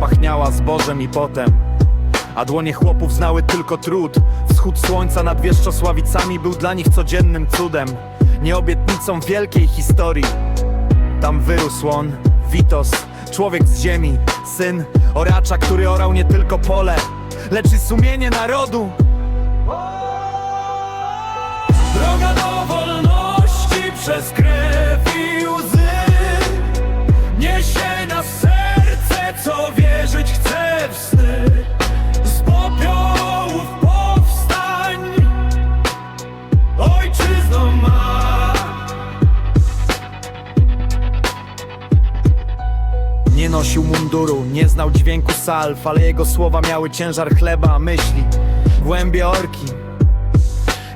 pachniała zbożem i potem. A dłonie chłopów znały tylko trud. Wschód słońca nad Wieszczosławicami Był dla nich codziennym cudem. Nie obietnicą wielkiej historii. Tam wyrósł on, Witos Człowiek z ziemi, syn oracza, który orał nie tylko pole Lecz i sumienie narodu. Droga do wolności przez nosił munduru, nie znał dźwięku salw Ale jego słowa miały ciężar chleba, myśli Głębie orki.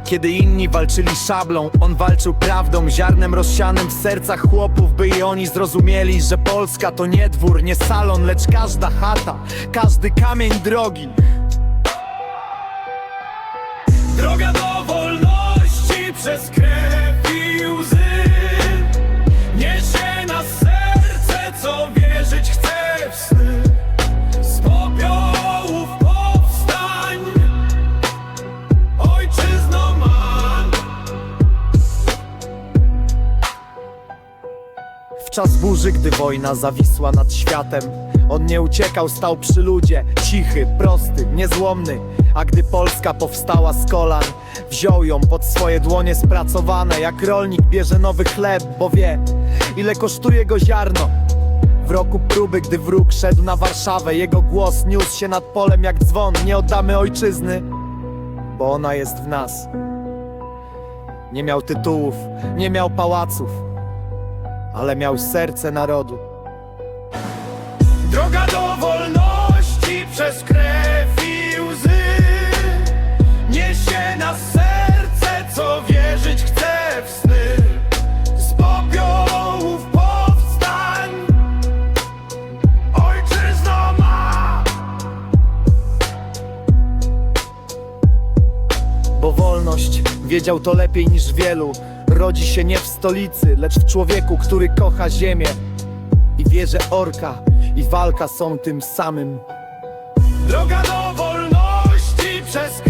Kiedy inni walczyli szablą On walczył prawdą, ziarnem rozsianym w sercach chłopów By i oni zrozumieli, że Polska to nie dwór, nie salon Lecz każda chata, każdy kamień drogi. Droga do wolności przez Czas burzy, gdy wojna zawisła nad światem On nie uciekał, stał przy ludzie Cichy, prosty, niezłomny. A gdy Polska powstała z kolan Wziął ją pod swoje dłonie spracowane Jak rolnik bierze nowy chleb, bo wie Ile kosztuje go ziarno. W roku próby, gdy wróg szedł na Warszawę Jego głos niósł się nad polem jak dzwon. Nie oddamy ojczyzny, bo ona jest w nas. Nie miał tytułów, nie miał pałaców ale miał serce narodu. Droga do wolności przez krew i łzy Niesie na serce, co wierzyć chce w sny Z popiołów powstań Ojczyzno ma Bo wolność wiedział to lepiej niż wielu. Rodzi się nie w stolicy, lecz w człowieku, który kocha ziemię i wie, że orka i walka są tym samym. Droga do wolności przez